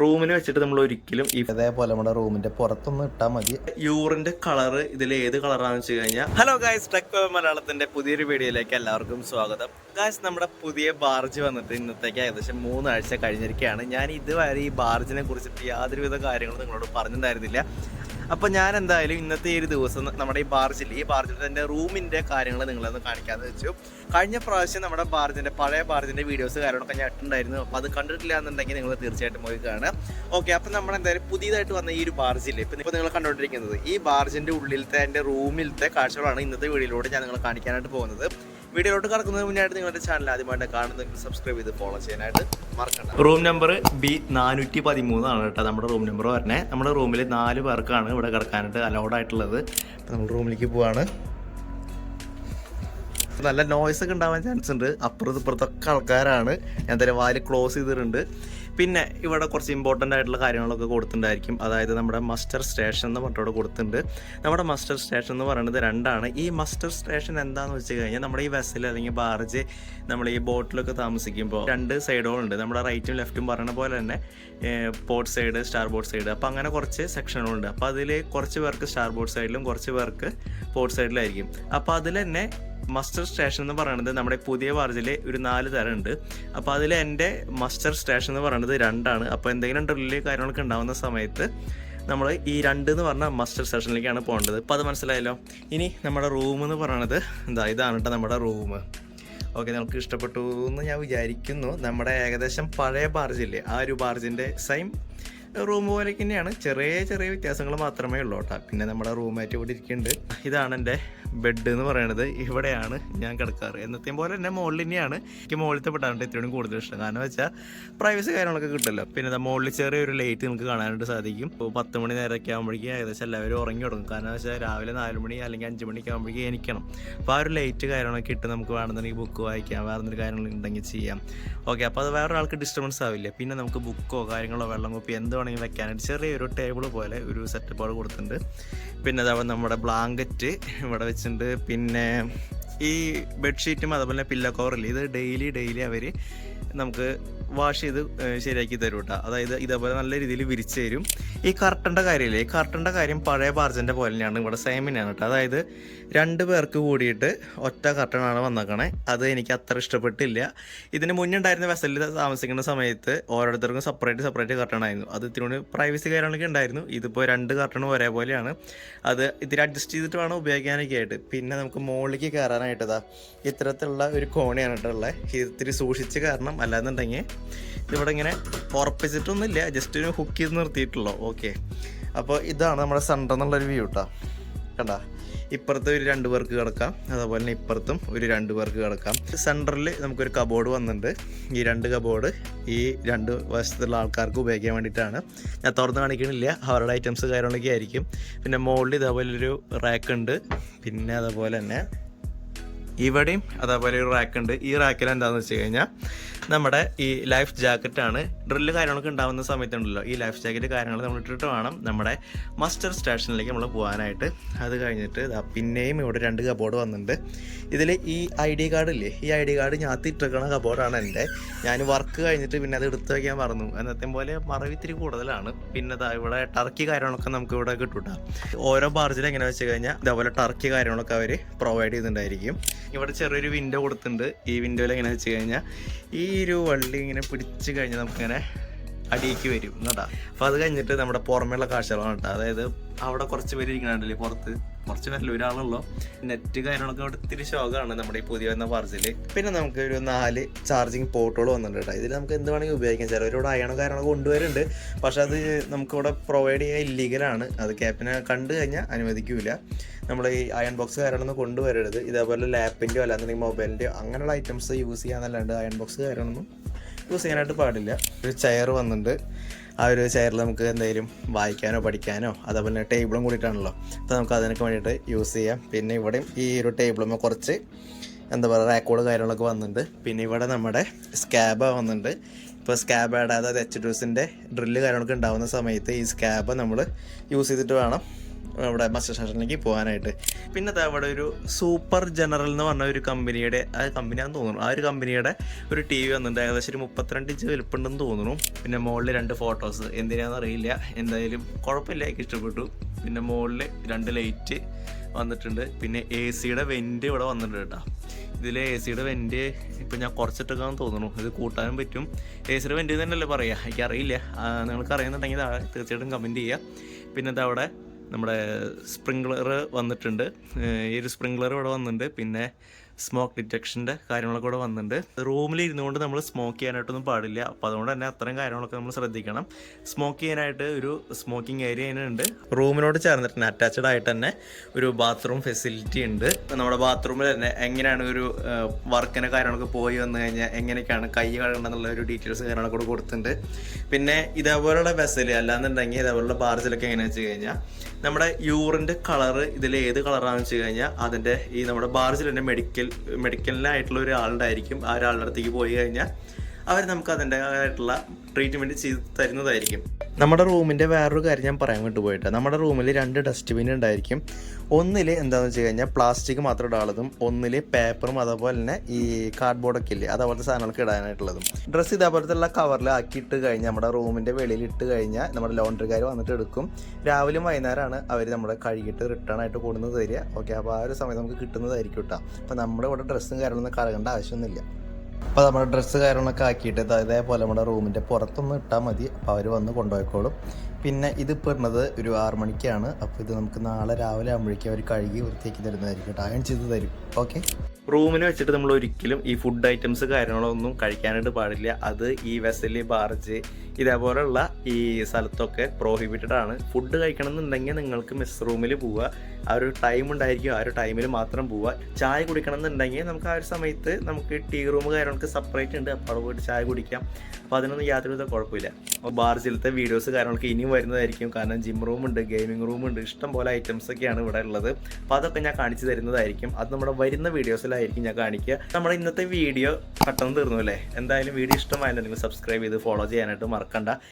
റൂമിന് വെച്ചിട്ട് നമ്മൾ ഒരിക്കലും ഈ ഇതേപോലെ നമ്മുടെ റൂമിന്റെ പുറത്തൊന്നും ഇട്ടാൽ മതി. യൂറിന്റെ കളർ ഇതിൽ ഏത് കളറാണെന്ന് വെച്ച് കഴിഞ്ഞാൽ ഹലോ ഗായ്സ് ടെക് മലയാളത്തിന്റെ പുതിയൊരു വീഡിയോയിലേക്ക് എല്ലാവർക്കും സ്വാഗതം. ഗായ്സ് നമ്മുടെ പുതിയ ബാർജ് വന്നിട്ട് ഇന്നത്തേക്ക് ഏകദേശം മൂന്നാഴ്ച കഴിഞ്ഞിരിക്കുകയാണ്. ഞാൻ ഇതുവരെ ഈ ബാർജിനെ കുറിച്ചിട്ട് യാതൊരുവിധ കാര്യങ്ങളും നിങ്ങളോട് പറഞ്ഞിട്ടുണ്ടായിരുന്നില്ല. അപ്പോൾ ഞാൻ എന്തായാലും ഇന്നത്തെ ഈ ഒരു ദിവസം നമ്മുടെ ഈ ബാർജിൽ ഈ ബാർജിൽ തന്നെ റൂമിന്റെ കാര്യങ്ങൾ നിങ്ങളൊന്ന് കാണിക്കാതെ വെച്ചു. കഴിഞ്ഞ പ്രാവശ്യം നമ്മുടെ ബാർജിന്റെ പഴയ ബാർജിന്റെ വീഡിയോസ് കാര്യങ്ങളൊക്കെ ഞാൻ ഇട്ടുണ്ടായിരുന്നു അപ്പോൾ അത് കണ്ടിട്ടില്ല എന്നുണ്ടെങ്കിൽ നിങ്ങൾ തീർച്ചയായിട്ടും പോയി കാണുക. ഓക്കെ അപ്പോൾ നമ്മൾ എന്തായാലും പുതിയതായിട്ട് വന്ന ഈ ഒരു ബാർജില്ലേ ഇപ്പം ഇപ്പോൾ നിങ്ങൾ കണ്ടുകൊണ്ടിരിക്കുന്നത് ഈ ബാർജിന്റെ ഉള്ളിലത്തെ എന്റെ റൂമിലത്തെ കാഴ്ചകളാണ് ഇന്നത്തെ വീഡിയോയിലൂടെ ഞാൻ നിങ്ങൾ കാണിക്കാനായിട്ട് പോകുന്നത്. വീഡിയോയിലോട്ട് കടക്കുന്നതിന് മുന്നായിട്ട് നിങ്ങളുടെ ചാനൽ ആദ്യമായിട്ട് കാണുന്നെങ്കിൽ സബ്സ്ക്രൈബ് ചെയ്ത് ഫോളോ ചെയ്യാനായിട്ട് മറക്കണ്ട. റൂം നമ്പർ ബി നാനൂറ്റി പതിമൂന്നാണ് കേട്ടോ നമ്മുടെ റൂം നമ്പർ പറഞ്ഞത് നമ്മുടെ റൂമിൽ നാല് പേർക്കാണ് ഇവിടെ കിടക്കാനായിട്ട് അലൗഡ് ആയിട്ടുള്ളത്. നമ്മൾ റൂമിലേക്ക് പോവാണ്. നല്ല നോയ്സ് ഒക്കെ ഉണ്ടാവാൻ ചാൻസ് ഉണ്ട്. അപ്പുറത്ത് ആൾക്കാരാണ്. ഞാൻ തന്നെ വാൽ ക്ലോസ് ചെയ്തിട്ടുണ്ട്. പിന്നെ ഇവിടെ കുറച്ച് ഇമ്പോർട്ടന്റ് ആയിട്ടുള്ള കാര്യങ്ങളൊക്കെ കൊടുത്തിട്ടുണ്ടായിരിക്കും. അതായത് നമ്മുടെ മസ്റ്റർ സ്റ്റേഷൻ എന്ന് പറഞ്ഞിട്ട് കൊടുത്തിട്ടുണ്ട്. നമ്മുടെ മസ്റ്റർ സ്റ്റേഷൻ എന്ന് പറയുന്നത് രണ്ടാണ്. ഈ മസ്റ്റർ സ്റ്റേഷൻ എന്താണെന്ന് വെച്ച് കഴിഞ്ഞാൽ നമ്മുടെ ഈ വെസൽ അല്ലെങ്കിൽ ബാർജ് നമ്മൾ ഈ ബോട്ടിലൊക്കെ താമസിക്കുമ്പോൾ രണ്ട് സൈഡുകളുണ്ട് നമ്മുടെ റൈറ്റും ലെഫ്റ്റും പറയുന്ന പോലെ തന്നെ port side starboard side അപ്പോൾ അങ്ങനെ കുറച്ച് സെക്ഷനുകളുണ്ട് അപ്പോൾ അതിൽ കുറച്ച് പേർക്ക് സ്റ്റാർ ബോർഡ് സൈഡിലും കുറച്ച് പേർക്ക് പോർട്ട് സൈഡിലായിരിക്കും അപ്പോൾ അതിൽ തന്നെ മസ്റ്റർ സ്റ്റേഷൻ എന്ന് പറയുന്നത് നമ്മുടെ പുതിയ വാർജിൽ ഒരു നാല് തരം ഉണ്ട് അപ്പോൾ അതിൽ എന്റെ മസ്റ്റർ സ്റ്റേഷൻ എന്ന് പറയുന്നത് രണ്ടാണ്. അപ്പോൾ എന്തെങ്കിലും ഡ്രില്ല് കാര്യങ്ങളൊക്കെ ഉണ്ടാകുന്ന സമയത്ത് നമ്മൾ ഈ രണ്ട് എന്ന് പറഞ്ഞ മസ്റ്റർ സ്റ്റേഷനിലേക്കാണ് പോകേണ്ടത്. അപ്പോൾ അത് മനസ്സിലായല്ലോ? ഇനി നമ്മുടെ റൂം എന്ന് പറയുന്നത് എന്താ ഇതാണ് കേട്ടോ നമ്മുടെ റൂം ഓക്കെ നമുക്ക് ഇഷ്ടപ്പെട്ടു എന്ന് ഞാൻ വിചാരിക്കുന്നു. നമ്മുടെ ഏകദേശം പഴയ ബാർജില്ലേ ആ ഒരു ബാർജിന്റെ സെയിം റൂം പോലെ തന്നെയാണ്. ചെറിയ ചെറിയ വ്യത്യാസങ്ങൾ മാത്രമേ ഉള്ളൂ കേട്ടോ പിന്നെ നമ്മുടെ റൂമായിട്ട് ഇവിടെ ഇരിക്കുന്നുണ്ട്. ഇതാണ് എന്റെ ബെഡ് എന്ന് പറയണത് ഇവിടെയാണ് ഞാൻ കിടക്കാറ്. എന്നത്തെയും പോലെ തന്നെ മുകളിൽ തന്നെയാണ് എനിക്ക് മുകളിലത്തെ പെട്ടാണ് ഇത്രയും കൂടുതൽ ഇഷ്ടം. കാരണം വെച്ചാൽ പ്രൈവസി കാര്യങ്ങളൊക്കെ കിട്ടുമല്ലോ പിന്നെ മുകളിൽ ചെറിയൊരു ലൈറ്റ് നമുക്ക് കാണാനായിട്ട് സാധിക്കും. ഇപ്പോൾ പത്ത് മണി നേരമൊക്കെ ആകുമ്പോഴേക്കും ഏകദേശം എല്ലാവരും ഉറങ്ങി തുടങ്ങും. കാരണം വെച്ചാൽ രാവിലെ നാല് മണി അല്ലെങ്കിൽ അഞ്ച് മണിക്ക് ആകുമ്പോഴേക്കും എനിക്കണം അപ്പോൾ ആ ഒരു ലൈറ്റ് കാര്യങ്ങളൊക്കെ ഇട്ട് നമുക്ക് വേണമെന്നുണ്ടെങ്കിൽ ബുക്ക് വായിക്കാം. വേറെ എന്തെങ്കിലും കാര്യങ്ങൾ ഉണ്ടെങ്കിൽ ചെയ്യാം. ഓക്കെ അപ്പോൾ അത് വേറെ ആൾക്ക് ഡിസ്റ്റർബൻസ് ആവില്ല. പിന്നെ നമുക്ക് ബുക്കോ കാര്യങ്ങളോ വെള്ളം കുപ്പി എന്ത് വേണമെങ്കിലും വെക്കാനായിട്ട് ചെറിയൊരു ടേബിൾ പോലെ ഒരു സെറ്റപ്പ് അവിടെ കൊടുത്തിട്ടുണ്ട്. പിന്നെ അതാവും നമ്മുടെ ബ്ലാങ്കറ്റ് ഇവിടെ വെച്ചിട്ടുണ്ട്. പിന്നെ ഈ ബെഡ്ഷീറ്റും അതുപോലെ പില്ലോ കവറില്ലേ ഇത് ഡെയിലി ഡെയിലി അവർ നമുക്ക് വാഷ് ചെയ്ത് ശരിയാക്കി തരും കേട്ടോ അതായത് ഇതേപോലെ നല്ല രീതിയിൽ വിരിച്ച് തരും. ഈ കർട്ടന്റെ കാര്യമില്ലേ? ഈ കർട്ടന്റെ കാര്യം പഴയ ബാർജന്റെ പോലെ തന്നെയാണ്. ഇവിടെ സെയിം തന്നെയാണ് കേട്ടോ അതായത് രണ്ട് പേർക്ക് കൂടിയിട്ട് ഒറ്റ കർട്ടനാണ് വന്നേക്കണേ. അത് എനിക്ക് അത്ര ഇഷ്ടപ്പെട്ടില്ല. ഇതിന് മുന്നുണ്ടായിരുന്ന വെസലിൽ താമസിക്കുന്ന സമയത്ത് ഓരോരുത്തർക്കും സെപ്പറേറ്റ് സെപ്പറേറ്റ് കർട്ടൺ ആയിരുന്നു അത് ഇത്തിരി പ്രൈവസി കാര്യങ്ങളൊക്കെ ഉണ്ടായിരുന്നു. ഇതിപ്പോൾ രണ്ട് കർട്ടണും ഒരേപോലെയാണ്. അത് ഇതിൽ അഡ്ജസ്റ്റ് ചെയ്തിട്ട് വേണം ഉപയോഗിക്കാനൊക്കെ ആയിട്ട്. പിന്നെ നമുക്ക് മുകളിലേക്ക് കയറാനായിട്ടതാ ഇത്തരത്തിലുള്ള ഒരു കോണിയാണ് കേട്ടോ ഉള്ളത് ഇത്തിരി സൂക്ഷിച്ച് കാരണം അല്ലാന്നുണ്ടെങ്കിൽ ഇവിടെ ഇങ്ങനെ ഉറപ്പിച്ചിട്ടൊന്നുമില്ല ജസ്റ്റ് ഒരു ഹുക്ക് ചെയ്ത് നിർത്തിയിട്ടുള്ളൂ. ഓക്കെ അപ്പോൾ ഇതാണ് നമ്മുടെ സെന്റർ എന്നുള്ളൊരു വ്യൂ കേട്ടോ കണ്ട? ഇപ്പുറത്ത് ഒരു രണ്ട് പേർക്ക് കിടക്കാം അതുപോലെ തന്നെ ഇപ്പുറത്തും ഒരു രണ്ട് പേർക്ക് കിടക്കാം. സെന്ററിൽ നമുക്കൊരു കബോർഡ് വന്നിട്ടുണ്ട്. ഈ രണ്ട് കബോർഡ് ഈ രണ്ട് വശത്തുള്ള ആൾക്കാർക്ക് ഉപയോഗിക്കാൻ വേണ്ടിയിട്ടാണ്. ഞാൻ തുറന്ന് കാണിക്കണില്ല അവരുടെ ഐറ്റംസ് കാര്യങ്ങളൊക്കെ ആയിരിക്കും. പിന്നെ മുകളിൽ ഇതേപോലെ ഒരു റാക്ക് ഉണ്ട്. പിന്നെ അതുപോലെ തന്നെ ഇവിടെയും അതേപോലെ ഒരു റാക്ക് ഉണ്ട്. ഈ റാക്കിൽ എന്താണെന്ന് വെച്ച് കഴിഞ്ഞാൽ നമ്മുടെ ഈ ലൈഫ് ജാക്കറ്റാണ് ഡ്രില്ല് കാര്യങ്ങളൊക്കെ ഉണ്ടാകുന്ന സമയത്തുണ്ടല്ലോ. ഈ ലൈഫ് ജാക്കറ്റ് കാര്യങ്ങൾ നമ്മൾ ഇട്ടിട്ട് വേണം നമ്മുടെ മസ്റ്റർ സ്റ്റേഷനിലേക്ക് നമ്മൾ പോകാനായിട്ട്. അത് കഴിഞ്ഞിട്ട് പിന്നെയും ഇവിടെ രണ്ട് കബോർഡ് വന്നിട്ടുണ്ട്. ഇതിൽ ഈ ഐ ഡി കാർഡ് ഇല്ലേ? ഈ ഐ ഡി കാർഡ് ഞാൻ ഇട്ടിരിക്കണ കബോർഡാണ് എന്റെ. ഞാൻ വർക്ക് കഴിഞ്ഞിട്ട് പിന്നെ അത് എടുത്തു വയ്ക്കാൻ പറഞ്ഞു എന്നത്തെ പോലെ മറവിത്തിരി കൂടുതലാണ്. പിന്നെ ഇവിടെ ടർക്കി കാര്യങ്ങളൊക്കെ നമുക്ക് ഇവിടെ കിട്ടും ട്ടോ. ഓരോ ബാർജിൽ എങ്ങനെ വെച്ച് കഴിഞ്ഞാൽ ഇതേപോലെ ടർക്കി കാര്യങ്ങളൊക്കെ അവർ പ്രൊവൈഡ് ചെയ്യുന്നുണ്ടായിരിക്കും ഇവിടെ ചെറിയൊരു വിൻഡോ കൊടുത്തിട്ടുണ്ട്. ഈ വിൻഡോയിൽ എങ്ങനെ വെച്ച് കഴിഞ്ഞാൽ ഈ ഒരു വള്ളി ഇങ്ങനെ പിടിച്ച് കഴിഞ്ഞാൽ നമുക്കിങ്ങനെ അടിയിലേക്ക് വരും. എന്നാ അപ്പോൾ അത് കഴിഞ്ഞിട്ട് നമ്മുടെ പുറമേയുള്ള കാഴ്ചകളാണ് കേട്ടോ. അതായത് അവിടെ കുറച്ച് പേര് ഇരിക്കണുണ്ടല്ലേ പുറത്ത്. കുറച്ച് പേരിൽ ഒരാളുള്ളൂ നെറ്റ് കാര്യങ്ങളൊക്കെ ഇത്തിരി ശോകമാണ് നമ്മുടെ ഈ പുതിയ വന്ന പാർസൽ പിന്നെ നമുക്ക് ഒരു നാല് ചാർജിങ് പോർട്ടുകൾ വന്നിട്ടുണ്ട്. കേട്ടോ ഇതിൽ നമുക്ക് എന്ത് വേണമെങ്കിൽ ഉപയോഗിക്കാം. ചിലവരോട് അയണോ കാര്യങ്ങളൊക്കെ കൊണ്ടുവരുന്നുണ്ട്. പക്ഷെ അത് നമുക്കിവിടെ പ്രൊവൈഡ് ചെയ്യാൻ ഇല്ലീഗലാണ് അത് ക്യാപ്പിനെ കണ്ടു കഴിഞ്ഞാൽ അനുവദിക്കൂല. നമ്മൾ ഈ അയൺ ബോക്സ് കാര്യങ്ങളൊന്നും കൊണ്ടുവരരുത്. ഇതേപോലെ ലാപ്പിന്റെയോ അല്ലാന്നുണ്ടെങ്കിൽ മൊബൈലിന്റെയോ അങ്ങനെയുള്ള ഐറ്റംസ് യൂസ് ചെയ്യാന്നല്ലാണ്ട് അയൺ ബോക്സ് കാര്യങ്ങളൊന്നും യൂസ് ചെയ്യാനായിട്ട് പാടില്ല. ഒരു ചെയർ വന്നിട്ടുണ്ട്. ആ ഒരു ചെയറിൽ നമുക്ക് എന്തെങ്കിലും വായിക്കാനോ പഠിക്കാനോ അതേപോലെ ടേബിളും കൂടിയിട്ടാണല്ലോ. അപ്പോൾ നമുക്ക് അതിനൊക്കെ വേണ്ടിയിട്ട് യൂസ് ചെയ്യാം. പിന്നെ ഇവിടെയും ഈ ഒരു ടേബിളുമ്പോൾ കുറച്ച് എന്താ പറയുക റാക്കോഡ് കാര്യങ്ങളൊക്കെ വന്നിട്ടുണ്ട്. പിന്നെ ഇവിടെ നമ്മുടെ സ്കാബ് വന്നിട്ടുണ്ട്. ഇപ്പോൾ സ്കാബ് ആഡ് അതായത് എച്ച് ടൂസിന്റെ ഡ്രില്ല് കാര്യങ്ങളൊക്കെ ഉണ്ടാകുന്ന സമയത്ത് ഈ സ്കാബ് നമ്മൾ യൂസ് ചെയ്തിട്ട് വേണം അവിടെ മസ്റ്റർ സ്റ്റേഷനിലേക്ക് പോകാനായിട്ട്. പിന്നെ അവിടെ ഒരു സൂപ്പർ ജനറൽ എന്ന് പറഞ്ഞ ഒരു കമ്പനിയുടെ ആ കമ്പനിയാന്ന് തോന്നുന്നു. ആ ഒരു കമ്പനിയുടെ ഒരു ടി വി വന്നിട്ടുണ്ട്. ഏകദേശം ഒരു മുപ്പത്തിരണ്ട് ഇഞ്ച് വലുപ്പുണ്ടെന്ന് തോന്നുന്നു. പിന്നെ മുകളിൽ രണ്ട് ഫോട്ടോസ് എന്തിനാന്ന് അറിയില്ല. എന്തായാലും കുഴപ്പമില്ല. എനിക്ക് ഇഷ്ടപ്പെട്ടു. പിന്നെ മുകളിൽ രണ്ട് ലൈറ്റ് വന്നിട്ടുണ്ട്. പിന്നെ എ സിയുടെ വെന്റ് ഇവിടെ വന്നിട്ടുണ്ട് കേട്ടോ. ഇതിൽ എ സിയുടെ വെന്റ് ഇപ്പം ഞാൻ കുറച്ചിട്ടൊക്കെയാണെന്ന് തോന്നുന്നു. ഇത് കൂട്ടാനും പറ്റും. എ സിയുടെ വെന്റ് തന്നെയല്ലേ പറയുക എനിക്കറിയില്ല. നിങ്ങൾക്ക് അറിയുന്നുണ്ടെങ്കിൽ തീർച്ചയായിട്ടും കമന്റ് ചെയ്യുക പിന്നെ അവിടെ നമ്മുടെ സ്പ്രിംഗ്ലർ വന്നിട്ടുണ്ട്. ഈ ഒരു സ്പ്രിംഗ്ലർ ഇവിടെ വന്നിട്ടുണ്ട്. പിന്നെ സ്മോക്ക് ഡിറ്റക്ഷന്റെ കാര്യങ്ങളൊക്കെ കൂടെ വന്നിട്ടുണ്ട്. റൂമിൽ ഇരുന്നുകൊണ്ട് നമ്മൾ സ്മോക്ക് ചെയ്യാനായിട്ടൊന്നും പാടില്ല. അപ്പോൾ അതുകൊണ്ട് തന്നെ അത്തരം കാര്യങ്ങളൊക്കെ നമ്മൾ ശ്രദ്ധിക്കണം. സ്മോക്ക് ചെയ്യാനായിട്ട് ഒരു സ്മോക്കിംഗ് ഏരിയ ഉണ്ട് റൂമിനോട് ചേർന്നിട്ട് അറ്റാച്ച്ഡ് ആയിട്ട് തന്നെ ഒരു ബാത്റൂം ഫെസിലിറ്റി ഉണ്ട്. നമ്മുടെ ബാത്റൂമിൽ തന്നെ എങ്ങനെയാണ് ഒരു വർക്കിന്റെ കാര്യങ്ങളൊക്കെ പോയി വന്നു കഴിഞ്ഞാൽ എങ്ങനെയൊക്കെയാണ് കൈ കഴുകണം എന്നുള്ള ഒരു ഡീറ്റെയിൽസ് കാര്യങ്ങളൊക്കെ കൂടെ കൊടുത്തിട്ടുണ്ട്. പിന്നെ ഇതേപോലുള്ള വെസൽ അല്ലാന്നുണ്ടെങ്കിൽ ഇതേപോലുള്ള ബാർജിലൊക്കെ എങ്ങനെയാണെന്ന് വെച്ച് കഴിഞ്ഞാൽ നമ്മുടെ യൂറിന്റെ കളറ് ഇതിൽ ഏത് കളറാണെന്ന് വെച്ച് കഴിഞ്ഞാൽ അതിന്റെ ഈ നമ്മുടെ ബാർജിൽ തന്നെ മെഡിക്കൽ മെഡിക്കലിനായിട്ടുള്ള ഒരാളുണ്ടായിരിക്കും. ആ ഒരാളുടെ അടുത്തേക്ക് പോയി കഴിഞ്ഞാൽ അവർ നമുക്ക് അതിന്റെതായിട്ടുള്ള ട്രീറ്റ്മെന്റ് ചെയ്ത് തരുന്നതായിരിക്കും. നമ്മുടെ റൂമിന്റെ വേറൊരു കാര്യം ഞാൻ പറയാൻ വേണ്ടി പോയിട്ട്. നമ്മുടെ റൂമിൽ രണ്ട് ഡസ്റ്റ്ബിൻ ഉണ്ടായിരിക്കും. ഒന്നിൽ എന്താണെന്ന് വെച്ച് കഴിഞ്ഞാൽ പ്ലാസ്റ്റിക് മാത്രം ഇടാനുള്ളതും ഒന്നിൽ പേപ്പറും അതുപോലെ തന്നെ ഈ കാർഡ്ബോർഡൊക്കെ ഇല്ലേ അതേപോലത്തെ സാധനങ്ങൾക്ക് ഇടാനായിട്ടുള്ളതും. ഡ്രസ്സ് ഇതേപോലത്തെ കവറിൽ ആക്കിയിട്ട് കഴിഞ്ഞാൽ നമ്മുടെ റൂമിന്റെ വെളിയിൽ ഇട്ട് കഴിഞ്ഞാൽ നമ്മുടെ ലോണ്ടറിക്കാർ വന്നിട്ട് എടുക്കും. രാവിലെയും വൈകുന്നേരമാണ് അവർ നമ്മുടെ കഴുകിയിട്ട് റിട്ടേൺ ആയിട്ട് കൊടുക്കുന്നത് തരിക. ഓക്കെ അപ്പോൾ ആ ഒരു സമയത്ത് നമുക്ക് കിട്ടുന്നതായിരിക്കും കേട്ടോ അപ്പോൾ നമ്മുടെ ഇവിടെ ഡ്രസ്സും കാര്യങ്ങളൊന്നും കറങ്ങേണ്ട ആവശ്യമൊന്നുമില്ല. അപ്പോൾ നമ്മുടെ ഡ്രസ്സ് കാര്യങ്ങളൊക്കെ ആക്കിയിട്ട് ഇതേപോലെ നമ്മുടെ റൂമിന്റെ പുറത്തൊന്ന് ഇട്ടാൽ മതി. അപ്പോൾ അവർ വന്ന് കൊണ്ടുപോയിക്കോളും. പിന്നെ ഇത് ഇടുന്നത് ഒരു ആറ് മണിക്കാണ്. അപ്പോൾ ഇത് നമുക്ക് നാളെ രാവിലെ ആകുമ്പോഴേക്കും അവർ കഴുകി വൃത്തിയാക്കി തരുന്നതായിരിക്കും കേട്ടോ. അയൺ ചെയ്ത് തരും. ഓക്കെ? റൂമിന് വെച്ചിട്ട് നമ്മൾ ഒരിക്കലും ഈ ഫുഡ് ഐറ്റംസ് കാര്യങ്ങളൊന്നും കഴിക്കാനായിട്ട് പാടില്ല. അത് ഈ വെസലി ബാർജ് ഇതേപോലുള്ള ഈ സ്ഥലത്തൊക്കെ പ്രോഹിബിറ്റഡ് ആണ്. ഫുഡ് കഴിക്കണം എന്നുണ്ടെങ്കിൽ നിങ്ങൾക്ക് മെസ് റൂമിൽ പോവുക. ആ ഒരു ടൈം ഉണ്ടായിരിക്കും. ആ ഒരു ടൈമിൽ മാത്രം പോവുക. ചായ കുടിക്കണം എന്നുണ്ടെങ്കിൽ നമുക്ക് ആ ഒരു സമയത്ത് നമുക്ക് ടീ റൂം കാര്യങ്ങൾക്ക് സെപ്പറേറ്റ് ഉണ്ട്. അപ്പോൾ അവിടെ പോയിട്ട് ചായ കുടിക്കാം. അപ്പോൾ അതിനൊന്നും യാതൊരുവിധ കുഴപ്പമില്ല. ബാർജിലത്തെ വീഡിയോസ് കാര്യങ്ങളൊക്കെ ഇനിയും വരുന്നതായിരിക്കും. കാരണം ജിം റൂം ഉണ്ട് ഗെയിമിംഗ് റൂം ഉണ്ട്. ഇഷ്ടം പോലെ ഐറ്റംസ് ഒക്കെയാണ് ഇവിടെ ഉള്ളത്. അപ്പോൾ അതൊക്കെ ഞാൻ കാണിച്ചു തരുന്നതായിരിക്കും. അത് നമ്മുടെ വരുന്ന വീഡിയോസിലായിരിക്കും ഞാൻ കാണിക്കുക. നമ്മുടെ ഇന്നത്തെ വീഡിയോ പെട്ടെന്ന് തീർന്നു അല്ലേ? എന്തായാലും വീഡിയോ ഇഷ്ടമായാലും നിങ്ങൾ സബ്സ്ക്രൈബ് ചെയ്ത് ഫോളോ ചെയ്യാനായിട്ട് മറക്കണ്ട